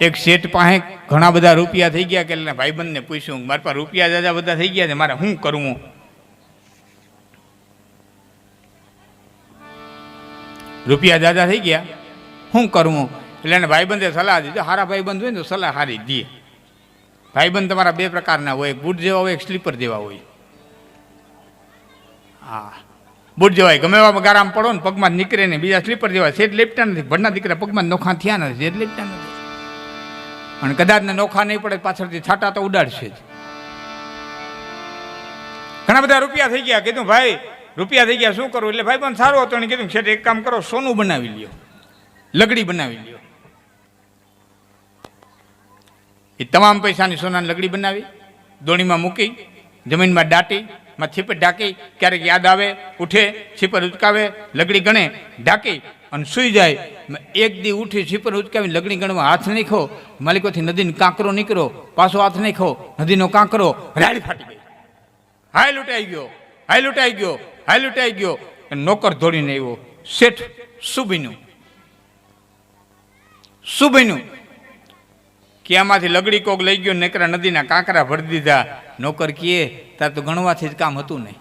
એક શેઠ પાસે ઘણા બધા રૂપિયા થઈ ગયા કે ભાઈબંધને પૂછ્યું, મારા પાસે રૂપિયા દાદા બધા થઈ ગયા છે, મારે શું કરવું? રૂપિયા દાદા થઈ ગયા? શું કરવું? એટલે એને ભાઈબંધે સલાહ દીધી સારા ભાઈબંધ હોય ને તો સલાહ સારી દે. ભાઈબંધ તમારા બે પ્રકારના હોય બૂટ જેવા હોય, એક સ્લીપર જેવા હોય. હા. બૂટ જેવાય ગમે એવા ગારામાં પડો ને પગમાં નીકળે ને બીજા સ્લીપર જેવા શેઠ લેપટા નથી, ભણના દીકરા પગમાં નોખા થયા નથી, શેઠ લેપટા નથી. અને કદાચ ને નોખા નહીં પડે પાછળથી છાટા તો ઉડાડશે જ. ઘણા બધા રૂપિયા થઈ ગયા. કીધું, ભાઈ, રૂપિયા થઈ ગયા, શું કરું? એટલે ભાઈ પણ સારું હતું. એને કીધું, શેઠ, એક કામ કરો, સોનું બનાવી લ્યો. લગડી બનાવી લ્યો. એ તમામ પૈસાની સોનાની લગડી બનાવી, દોણીમાં મૂકી, જમીનમાં દાટી માં છીપર ઢાંકી, ક્યારેક યાદ આવે, ઉઠે છીપર ઉચકાવે, લગડી ગણે, ઢાંકી અને સૂઈ જાય. એક દી ઉઠી છીપર ઉચકાવી લગડી ગણવા હાથ નાખો. માલિકોથી નદીનો કાંકરો નીકળો. પાછો હાથ નાખો. નદીનો કાંકરો રાડી ફાટી ગઈ હાય લૂંટાઈ ગયો. હાય લૂંટાઈ ગયો. હાય લૂંટાઈ ગયો. નોકર ધોડીને આવ્યો. શેઠ શું બન્યું શું બન્યું કે આમાંથી લગડી કોક લઈ ગયો નેકરા નદીના કાંકરા ભરી દીધા. નોકર કીએ તાર તો ગણવાથી જ કામ હતું નહીં.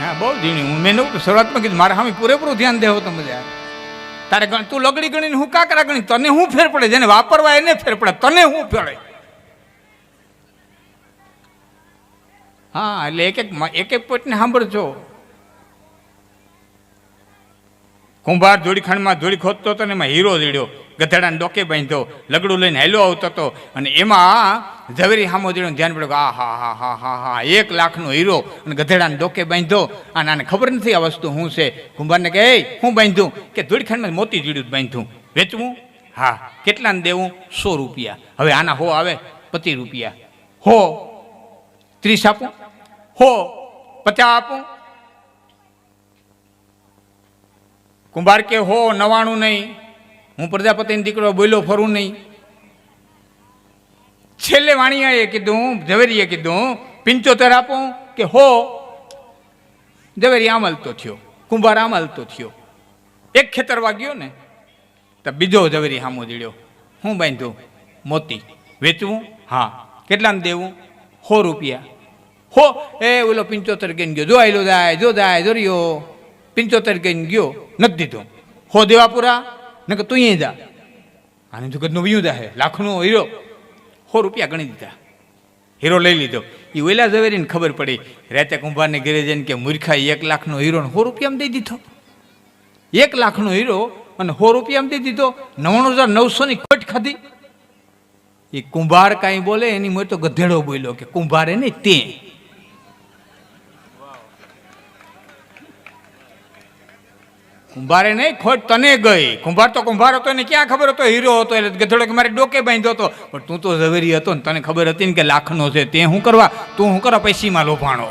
હા, બહુ ઝીણી. હું મેં નવું શરૂઆતમાં કીધું, મારે સામે પૂરેપૂરું ધ્યાન દેવો તો મજા તારે તું લગડી ગણીને હું કાંકરા ગણી? તને હું ફેર પડે? જેને વાપરવા એને ફેર પડે. તને હું ફેરે હા, એટલે એક એક એક એક પોઈન્ટને સાંભળજો. કુંભાર ધોળીખાંડમાં ધોળી ખોદતો હતો ને એમાં હીરો દીડ્યો ગધેડાને ડોકે બાંધ્યો, લગડું લઈને હેલો આવતો હતો અને એમાં ઝવેરી હામો ધ્યાન પડ્યું આ હા હા હા હા હા, એક લાખનો હીરો અને ગધેડાને ડોકે બાંધ્યો. અને આને ખબર નથી આ વસ્તુ શું છે. કુંભારને કહે હું બાંધ્યું. કે ધૂળખંડમાં મોતી જીડ્યું બાંધ્યું. વેચવું? હા. કેટલાને દેવું? સો રૂપિયા. હવે આના હો આવે? પચીસ રૂપિયા. હો. ત્રીસ આપું? હો. પચાસ આપું? કુંભાર કે, હો, નવાણું નહીં. હું પ્રજાપતિનો દીકરો બોલ્યો, ફરું નહીં. છેલ્લે વાણિયાએ કીધું, ઝવેરીએ કીધું, પિંચોતેર આપું કે હો. ઝવેરી આમલતો થયો, કુંભાર આમલતો થયો. એક ખેતર વાગ્યો ને, તો બીજો ઝવેરી હામો દીડ્યો હું બાંધ્યું મોતી વેચવું, હા કેટલાને દેવું? સો રૂપિયા. હો, એ ઓલો પિંચોતેર ગઈને ગયો, જો આયલો જાય, જો જાય જોરિયો પિંચોતેર ગઈને ગયો, નથી દીધો. હો દેવા ને કે તું અહીં જા. આને જગતનું વ્યૂ જાહે લાખનો હીરો. સો રૂપિયા ગણી દીધા. હીરો લઈ લીધો. એ ઓલા ઝવેરીને ખબર પડી, રાતે કુંભારને ઘરે જઈને કે મૂર્ખા એક લાખનો હીરો સો રૂપિયામાં દઈ દીધો. એક લાખનો હીરો અને સો રૂપિયામાં દઈ દીધો. નવ્વાણું હજાર નવસોની ખોટ ખાધી. એ કુંભાર કાંઈ બોલે, એની મોટો ગધેડો બોલ્યો કે કુંભારે નહીં તે. કુંભારે નહીં, ખોટ તને ગઈ. કુંભાર તો કુંભાર હતો ને, ક્યાં ખબર હતો? હીરો હતો, એટલે ગધેડો કે મારે ડોકે બાંધ્યો હતો. પણ તું તો ઝવેરી હતો ને, તને ખબર હતી ને કે લાખનો છે. તે શું કરવા, તું શું કરવા પૈસીમાં લોભાણો?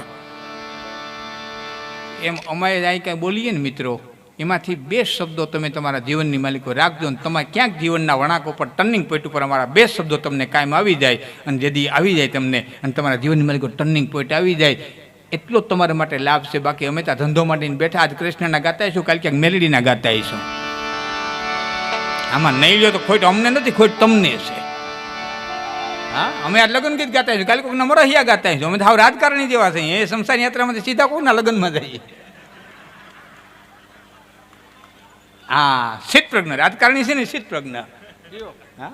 એમ અમે જાય કાંઈ બોલીએ ને મિત્રો, એમાંથી બે શબ્દો તમે તમારા જીવનની માલિકો રાખજો ને, તમારે ક્યાંક જીવનના વળાંકો પર ટર્નિંગ પોઈન્ટ ઉપર અમારા બે શબ્દો તમને કાયમ આવી જાય અને જેથી આવી જાય તમને અને તમારા જીવનની માલિકો ટર્નિંગ પોઈન્ટ આવી જાય. એટલો જ તમારા માટે લાભ છે. બાકી અમે ત્યાં ધંધો માંડીને બેઠા આજ કૃષ્ણના ગાતા છું કાલ ક્યાંક મેલડીના ગાતા આવીશું. આમાં નહીં લ્યો તો ખોટ અમને નથી ખોટ તમને છે. હા અમે આ લગ્ન ગીત ગાતા આવીશું. કાલે કોઈના મરહિયા ગાતા આવીશું. અમે તો હાવ રાજકારણી જેવા છે એ સંસાર યાત્રામાંથી સીધા કોઈના લગ્નમાં જઈએ. હા સિદ્ધ પ્રજ્ઞ રાજકારણી છે ને સિદ્ધ પ્રજ્ઞ હા?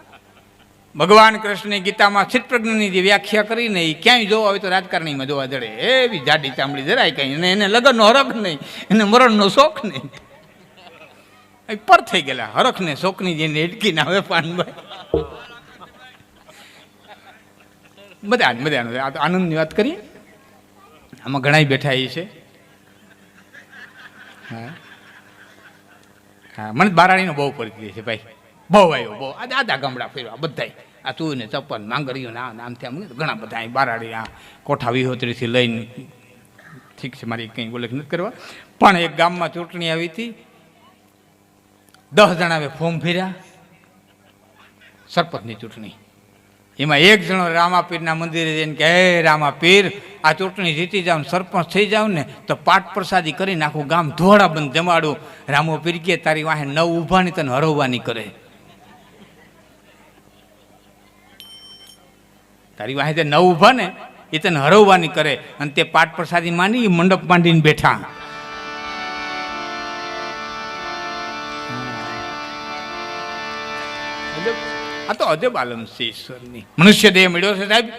ભગવાન કૃષ્ણની ગીતામાં ચિત્ત પ્રજ્ઞની જે વ્યાખ્યા કરીને એ ક્યાંય જોવા હોય તો રાજકારણીમાં જોવા જડે. એવી જાડી ચામડી જરાય કંઈ અને એને લગ્નનો હરખ નહીં. એને મરણનો શોખ નહીં. પર થઈ ગયેલા. હરખ ને શોખની જેને એટકીને આવે પાનભાઈ બધા બધા આનંદની વાત કરીએ. આમાં ઘણા બેઠા એ છે. હા. હા, મને બારાણીનો બહુ પરિચય છે ભાઈ. આવ્યો બહુ આ દાદા ગામડા ફેરવા, બધાય. આ તું ને ચપ્પલ માંગરીઓ ના આમ ઘણા બધા અહીં બારાડી આ કોઠા વિહોત્રીથી લઈને ઠીક છે, મારી કંઈ ઉલ્લેખ નથી કરવા. પણ એક ગામમાં ચૂંટણી આવી હતી. દસ જણાએ ફોર્મ ફેર્યા સરપંચની ચૂંટણી. એમાં એક જણો રામાપીરના મંદિરે જઈને કે, હે રામાપીર, આ ચૂંટણી જીતી જાવ સરપંચ થઈ જાવ ને તો પાટ પ્રસાદી કરીને આખું ગામ ધોળા બંધ જમાડું. રામો પીર કે, તારી વાહે નવ ઊભાની તને હરવવાની કરે. તારી વાહે નવ ઊભા ને, એ તને હરવવાની કરે. અને તે પાટ પ્રસાદી માની ઈ મંડપ માંડીને બેઠા. આ તો અજબ આલમ છે ઈશ્વરની. મનુષ્ય દેહ મળ્યો છે સાહેબ,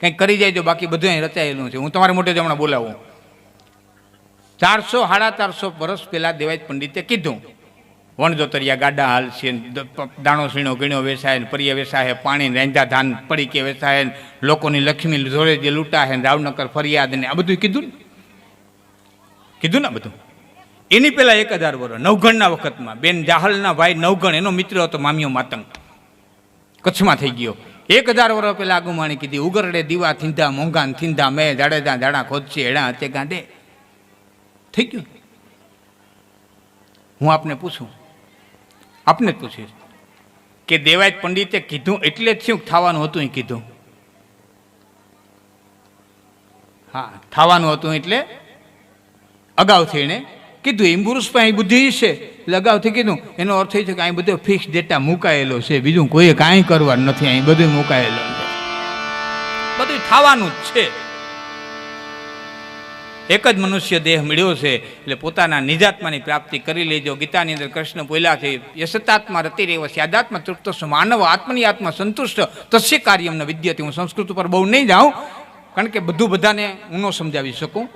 કંઈક કરી જાય જો, બાકી બધું અહીં રચાયેલું છે. હું તમારા મોટે જમણા બોલાવું. ચારસો, સાડા ચારસો વર્ષ પહેલાં દેવાય પંડિતે કીધું વણજોતરિયા ગાડા હાલ છે દ- દાણો સીણો ગીણો વેસાય ને પરિય વેસાય, પાણી રેંજા ધાન પડી કે વેસાય ને લોકોની લક્ષ્મી જોડે જે લૂંટા છે ને રાવનગર ફરિયાદ ને, આ બધું કીધું ને? કીધું ને બધું? એની પહેલાં એક હજાર વર્ષ નવગણના વખતમાં બેન જાહલના ભાઈ નવગણ, એનો મિત્ર હતો મામીઓ માતંગ. કચ્છમાં થઈ ગયો. એક હજાર વર્ષ પહેલાં આગુમાણી કીધી, ઉગરડે દીવા થીંધા, મોંઘાન થીંધા, મેં જાડેજા જાડા ખોદશે, હેડા હતે ગાંડે. થઈ ગયું? હું આપને પૂછું આપને જ પૂછીશ કે દેવાય પંડિતે કીધું એટલે જ શું થવાનું હતું એ કીધું? હા, થવાનું હતું એટલે અગાઉથી એણે કીધું. એમ પુરુષ પણ અહીં બુદ્ધિ છે. એટલે અગાઉથી કીધું. એનો અર્થ એ છે કે અહીં બધો ફિક્સ ડેટા મુકાયેલો છે. બીજું કોઈએ કાંઈ કરવાનું નથી. અહીં બધું મુકાયેલું બધું થવાનું જ છે. એક જ મનુષ્ય દેહ મળ્યો છે, એટલે પોતાના નિજાત્માની પ્રાપ્તિ કરી લેજો. ગીતાની અંદર કૃષ્ણ બોલ્યા છે, યશતાત્મા રતિ રેવ સ્યાદાત્મા તૃપ્ત માનવ, આત્મની આત્મા સંતુષ્ટ, તસ્ય કાર્યમ ન વિદ્યથી હું સંસ્કૃત ઉપર બહુ નહીં જાઉં, કારણ કે બધું બધાને હું ન સમજાવી શકું.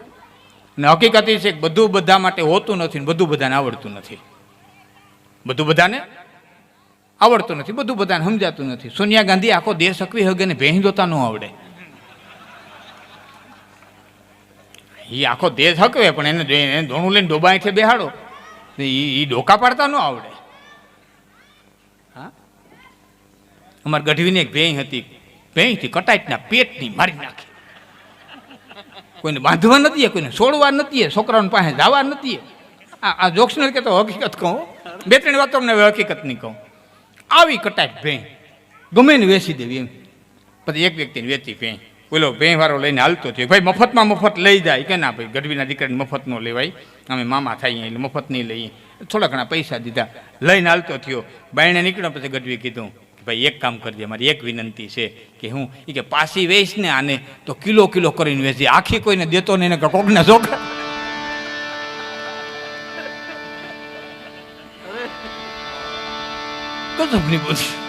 અને હકીકત એ છે કે બધું બધા માટે હોતું નથી ને બધું બધાને આવડતું નથી. બધું બધાને આવડતું નથી, બધું બધાને સમજાતું નથી. સોનિયા ગાંધી આખો દેશ હકવી હગે ને ભેંસ દોતા ન આવડે. એ આખો દેશ હકવે, પણ એને એને ધોણું લઈને ડોબા છે બેહાડો, તો એ એ ડોકા પાડતા ન આવડે. હા? અમારે ગઢવીની એક ભેંસ હતી, ભેંસથી કટાઈટના પેટની મારી નાખી. કોઈને બાંધવા નથી કોઈને છોડવા નથી છોકરાઓને પાસે જવા નથી આ આ જોક્સ નથી કહેતો હકીકત કહું, બે, ત્રણ વાતો અમને હકીકત નહીં કહું. આવી કટાઈટ ભેં ગમે ને વેચી દેવી એમ. પછી એક વ્યક્તિને વેચી ભેં બોલો ભેંવારો લઈને હાલતો થયો. ભાઈ મફતમાં મફત લઈ જાય. કે ના ભાઈ ગઢવીના દીકરાને મફત ન લેવાય. અમે મામા થાય એટલે મફત નહીં લઈએ. થોડા ઘણા પૈસા દીધા. લઈને હાલતો થયો. બાયણે નીકળ્યો પછી ગઢવી કીધું ભાઈ એક કામ કરજે મારી એક વિનંતી છે કે હું એ કે પાસી વેચ ને આને તો કિલો કિલો કરીને વેચી આખી કોઈને દેતો નહીં ને કે કોકને જોખા. ગજબની બુદ્ધિ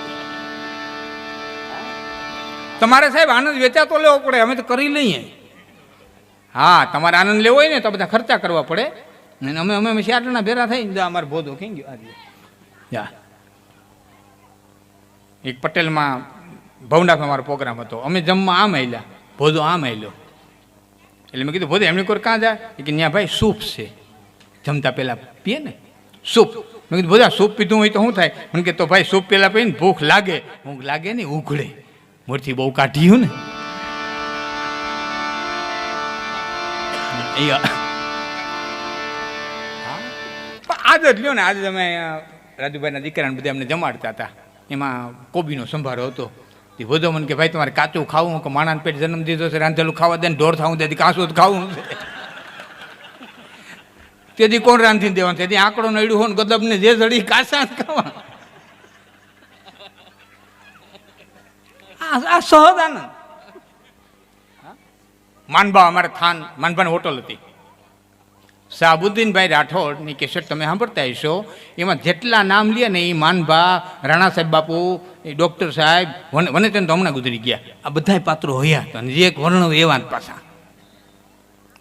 તમારે સાહેબ આનંદ વેચાતો લેવો પડે, અમે તો કરી લઈએ. હા, તમારે આનંદ લેવો હોય ને તો બધા ખર્ચા કરવા પડે. અને અમે અમે અમે ચારના ભેરા થઈ અમારે ભોધો ખી ગયો? આજે જા. એક પટેલમાં ભવનાથમાં અમારો પ્રોગ્રામ હતો. અમે જમવા આમ આવેલા ભોધો આમ આવેલો એટલે મેં કીધું ભોધો એમની કોઈ કાં જાય કે ત્યાં ભાઈ, સૂપ છે. જમતા પહેલાં પીએ ને? સૂપ. મેં કીધું બધા સૂપ પીધું હોય તો શું થાય? મને કે, તો ભાઈ, સૂપ પહેલાં પીને ભૂખ લાગે. ભૂખ લાગે નહીં, ઉઘડે. મોરથી બહુ કાઢ્યું ને. આજ લ્યો ને, આજે તમે રાજુભાઈના દીકરાને બધા અમને જમાડતા હતા. એમાં કોબીનો સંભારો હતો. તે વધો મને કે, ભાઈ, તમારે કાચું ખાવું કે માણાને પેટ જન્મ દીધો છે, રાંધેલું ખાવા દે ને ઢોર થવું દે જ ખાવું તેથી કોણ રાંધીને દેવાનું? તેથી આંકડો નડ્યું હોય ને, ગદબને જે જડી કાસા ખાવા આ સહજ આનંદ માનબા અમારે થાન માનબાની હોટલ હતી. શાહબુદ્દીનભાઈ રાઠોડની કેસેટ તમે સાંભળતા હશો. એમાં જેટલા નામ લે ને એ માનભા રાણા સાહેબ બાપુ એ ડૉક્ટર સાહેબ વન વનેચંદ તો હમણાં ગુજરી ગયા. આ બધાય પાત્રો હોયા હતા અને જે એક વર્ણવ એવા પાછા.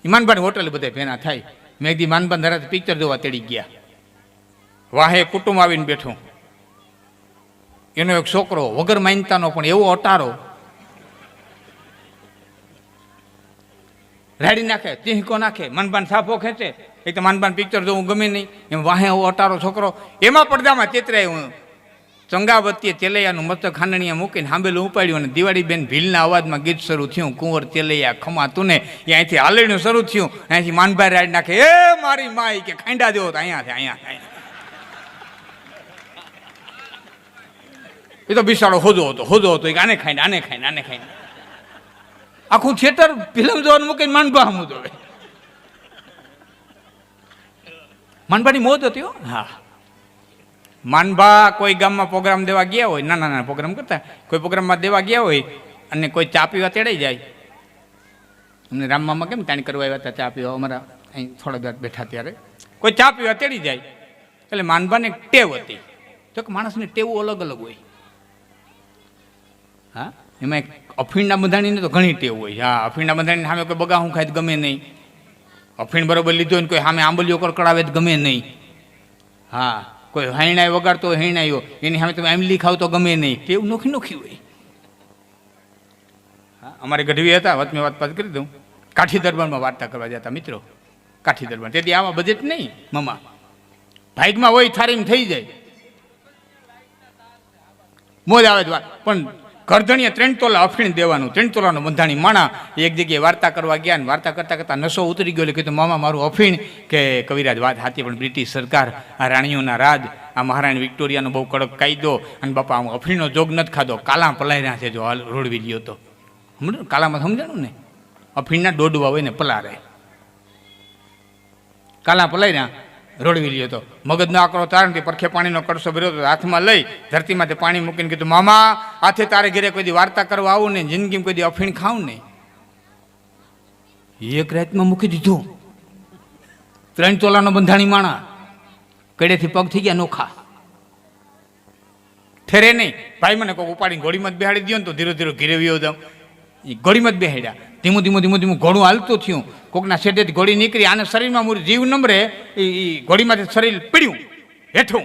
ઈમાનભાઈ હોટલ બધા ભેના થાય. મેં કીધી માનભાઈ ધરાથી પિક્ચર જોવા તેડી ગયા. વાહે કુટુંબ આવીને બેઠું. એનો એક છોકરો વગર માનતાનો પણ એવો અટારો. રાડી નાખે, ચીહકો નાખે મનબાન સાફો ખેંચે. એક તો માનબાન પિક્ચર જોવું ગમે નહીં, એમ વાહે એવો અટારો છોકરો. એમાં પડદામાં ચેતરાય હું ચંગાવતીએ તેલૈયાનું મસ્તક ખાંડણીયા મૂકીને હાંબેલું ઉપાડ્યું અને દિવાળી બેન ભીલના અવાજમાં ગીત શરૂ થયું. કુંવર તેલૈયા ખમા તું ને એ અહીંથી હાલણીયું શરૂ થયું. અહીંથી માનભાઈ રાડી નાખે, એ મારી માઈ કે ખાંડા દેવો તો અહીંયા છે, અહીંયા છે, અહીંયા એ તો બિસાડો હોદો હતો હોદો હતો. આને ખાઈને આને ખાઈને આને ખાઈને. આખું થિયેટર ફિલ્મ જોવાનું મૂકીને માનભા હમું જોવે માનભાની મોજ હતી હો. હા. માનભા કોઈ ગામમાં પ્રોગ્રામ દેવા ગયા હોય નાના નાના પ્રોગ્રામ કરતા કોઈ પ્રોગ્રામમાં દેવા ગયા હોય અને કોઈ ચા પીવા તેડાઈ જાય. અમને રામમામાં કેમ તાણી કરવા આવ્યા હતા ચા પીવા? અમારા અહીં થોડા વાર બેઠા ત્યારે. કોઈ ચા પીવા તેડી જાય. એટલે માનભાને ટેવ હતી. તો કે માણસની ટેવું અલગ અલગ હોય. હા? એમાં એક અફીણના બંધાણીને તો ઘણી ટેવ હોય હા, અફીણના બંધાણીને સામે કોઈ બગા હું ખાય ગમે નહીં. અફીણ બરોબર લીધો ને કોઈ સામે આંબલીઓ કડકડાવે તો ગમે નહીં. હા, કોઈ હૈણાય વગાડતો હૈણાયો એની સામે તમે આંબલી ખાવ તો ગમે નહીં. ટેવ નોખી નોખી હોય. હા, અમારે ગઢવી હતા, વાત મેં વાત પાત કરી દઉં. કાઠી દરબારમાં વાર્તા કરવા જતા મિત્રો. કાઠી દરબાર. તેથી આવા બજેટ નહીં, મમા. ભાઈકમાં હોય, થારીમ થઈ જાય. મોજ આવે જ વાત. પણ કરધણીએ ત્રણ તોલા અફીણ દેવાનું, ત્રણ તોલાનું બંધાણી માણા એક જગ્યાએ વાર્તા કરવા ગયા અને વાર્તા કરતા કરતાં નશો ઉતરી ગયો એટલે કીધું, મામા, મારું અફીણ કે કવિરાજ, વાત હતી પણ બ્રિટિશ સરકાર આ રાણીઓના રાજ, આ મહારાણી વિક્ટોરિયાનો બહુ કડક કાયદો અને બાપા હું અફીણનો જોગ નથી ખાધો. કાલા પલાયના છે જો હાલ રોડવી ગયો તો. સમજો કાલામાં સમજાણું ને? અફીણના દોડવા હોય ને પલારે. કાલા પલાયના રોડવી લ્યો તો મગજનો આકરો તારણથી પરખે પાણીનો કડસો ભર્યો હતો. હાથમાં લઈ ધરતીમાંથી પાણી મૂકીને કીધું, મામા, હાથે તારે ઘરે કોઈ વાર્તા કરવા આવું ને જિંદગીમાં કોઈ અફીણ ખાવું નહીં. એક રાતમાં મૂકી દીધું. ત્રણ તોલાનો બંધાણી માણા કડેથી પગ થઈ ગયા નોખા. ઠેરે નહીં. ભાઈ મને કોઈ ઉપાડીને ઘોડીમાં જ બેહાડી દો ને તો ધીરે ધીરે ઘેરે વ્યો જાઉં. એ ઘોડીમાં જ બેહાડ્યા. ધીમું ધીમું ધીમું ધીમું ઘોડું હાલતું થયું. કોકના શેઠેથી ઘોડી નીકળી, આને શરીરમાં મૂળ જીવ નંબરે એ ઘોડીમાંથી શરીર પીડ્યું. હેઠું.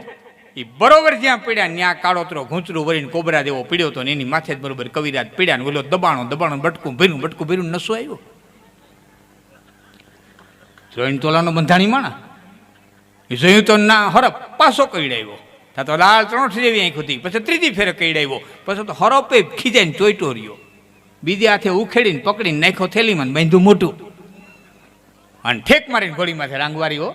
એ બરોબર જ્યાં પીડ્યા ત્યાં કાળોતરો ઘૂંચરું વળીને કોબરા જેવો પીડ્યો હતો ને એની માથે જ બરોબર કવિરાજ પીડ્યા ને ઓલો દબાણો દબાણો, બટકું ભીરું બટકું ભીરું નસો આવ્યો જોઈને તોલાનો બંધાણી માણા. એ જોયું તો ના, હરપ પાછો કઈડાવ્યો ત્યાં તો લાલ ત્રણ જેવી આંખ હતી પછી ત્રીજી ફેરે કઈડાવ્યો પછી તો હરપે ખીજાઈને ચોઈટો રહ્યો. બીજે હાથે ઉખેડીને પકડીને નાખ્યો થેલીમાં બાંધ્યું મોટું અને ઠેક મારીને ઘોડીમાંથી રાંગવારી હો,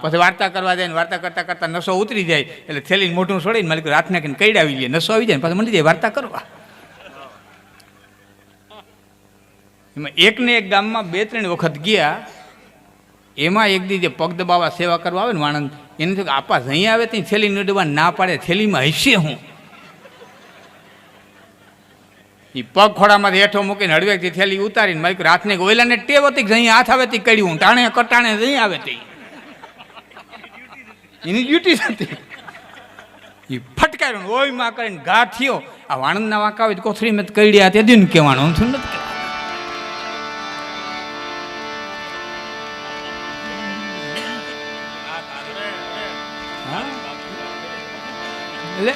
પછી વાર્તા કરવા જાય વાર્તા કરતા કરતા નસો ઉતરી જાય. એટલે થેલીને મોટું છોડીને માલિક રાત નાખીને કઈડાવી લઈએ નસો આવી જાય પાછું મળી જાય વાર્તા કરવા. એમાં એકને એક ગામમાં બે ત્રણ વખત ગયા. એમાં એક દી જે પગ દબાવવા સેવા કરવા આવે ને વાણંદ, એને તો આપા અહીં આવે ત્યાં થેલી ન ના પાડે, થેલીમાં હશે હું. એ પગ ખોડામાં હેઠો મૂકીને હળવેકથી થેલી ઉતારીને મારી રાતને ઓઈલાને ટેવ હતી જઈ હાથ આવે તે કર્યું ટાણે કટાણે જઈ આવે તે. એની ડ્યુટી હતી. એ ફટકાર્યો ઓયમાં કરીને ઘા થયો. આ વાણંદના વાંકા આવે કોથળી મેં કઈડ્યા તે દિન કહેવાનું, હું નથી એટલે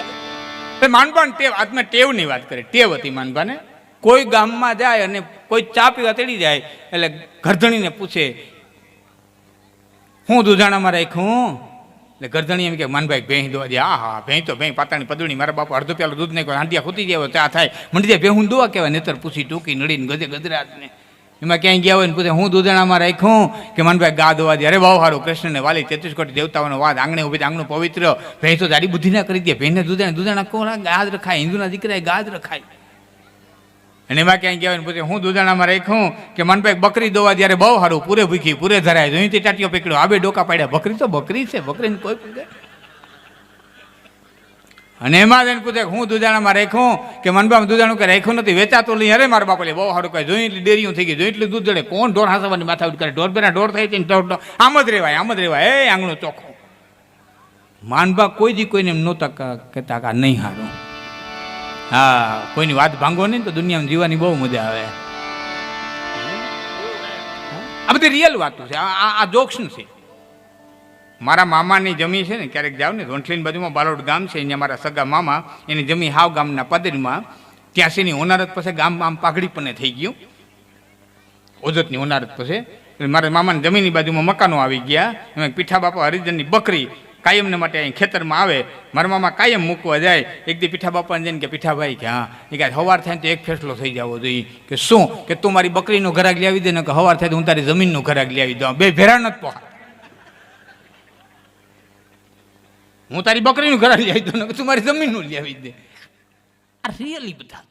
માનભાન ટેવ આત્મા ટેવની વાત કરી ટેવ હતી માનભાને કોઈ ગામમાં જાય અને કોઈ ચા પીવા તેડી જાય, એટલે ગરધણીને પૂછે, હું દુધાણામાં રાખ્યું? એટલે ગરધણી એમ કે માનભાઈ ભેંસ દોવા દે. આ હા ભેં તો ભેં પાતાની પદુડી. મારા બાપા અડધો પેલો દૂધ નહીં હાંડિયા ખૂતી જાય ચા થાય. મંડી જાય ભેહું દોવા કહેવાય નેતર પૂછી ટૂંકી નડીને ગજે ગજરાતને એમાં ક્યાંય ગયા હોય ને પૂછે હું દૂધણામાં રાખ્યું કે મનભાઈ ગા દોવા દે. અરે બહુ સારું કૃષ્ણને વાલી તેત્રીસ કોટી દેવતાઓનો વાદ, આંગણે ઊભી આંગણું પવિત્ર. ભેંસો જાડી બુદ્ધિ ના કરી દે. ભેંને દૂધણા દૂધણા કોણ ગાદ રખાય, હિન્દુના દીકરાએ ગાદ રખાય. અને એમાં ક્યાંય ગયા હોય ને પૂછે હું દૂધણામાં રાખ્યું કે મનભાઈ બકરી દોવા ત્યારે બહુ સારું, પૂરે ભૂખી, પૂરે ધરાય. જોઈતી ટાટીઓ પકડ્યો. આબે ડોકા પાડ્યા. બકરી તો બકરી છે, બકરીને કોઈ પૂછે અને એમાં જઈને પૂછે હું દૂધાણામાં રાખ્યું કે મનભાઈ દૂધાણું કે રાખ્યું નથી, વેચાતું લઈ અરે, મારા બાપલે બહુ સારું કહે જોઈ એટલી ડેરીઓ થઈ ગઈ. જોઈ એટલું દૂધ જડે કોણ ઢોર હાંસવાની માથા ઉઠ કરે? ઢોર બેના ઢોર થાય છે. આમ જ રેવાય, આમ જ રેવાય. એ, આંગણું ચોખ્ખું. માનભા કોઈ દી કોઈને એમ નહોતા કહેતા કે નહીં હારું. હા, કોઈની વાત ભાંગો નહીં તો દુનિયામાં જીવવાની બહુ મજા આવે. આ બધી રિયલ વાતો છે. આ- આ જોક્સ છે. મારા મામાની જમી છે ને, ક્યારેક જાવ ને રોંઠલીની બાજુમાં બાલોડ ગામ છે, અહીંયા મારા સગા મામા, એની જમી હાવ ગામના પદરમાં. ત્યાંસીની ઓનારત પછી ગામ આમ પાઘડી પણ થઈ ગયું. ઓજતની ઓનારત પછી. મારા મામાની જમીનની બાજુમાં મકાનો આવી ગયા. એમાં પીઠા બાપા હરિજનની બકરી કાયમને માટે અહીં ખેતરમાં આવે. મારા મામા કાયમ મૂકવા જાય. એક દી પીઠા બાપાને જઈને કે પીઠાભાઈ કે, હા, એ કાંઈ હવાર થાય તો એક ફેસલો થઈ જવો જોઈએ. કે શું? કે તું મારી બકરીનો ઘરાક લઈ આવી દે ને કે હવાર થાય તો હું તારી જમીનનું ઘરાક આવી દઉં. બે ભેરા નથી પહોંચ હું તારી બકરીનું ઘર લઈ આવી દઉં તું મારી જમીનનું લઈ આવી દે. આ રિયલી બધા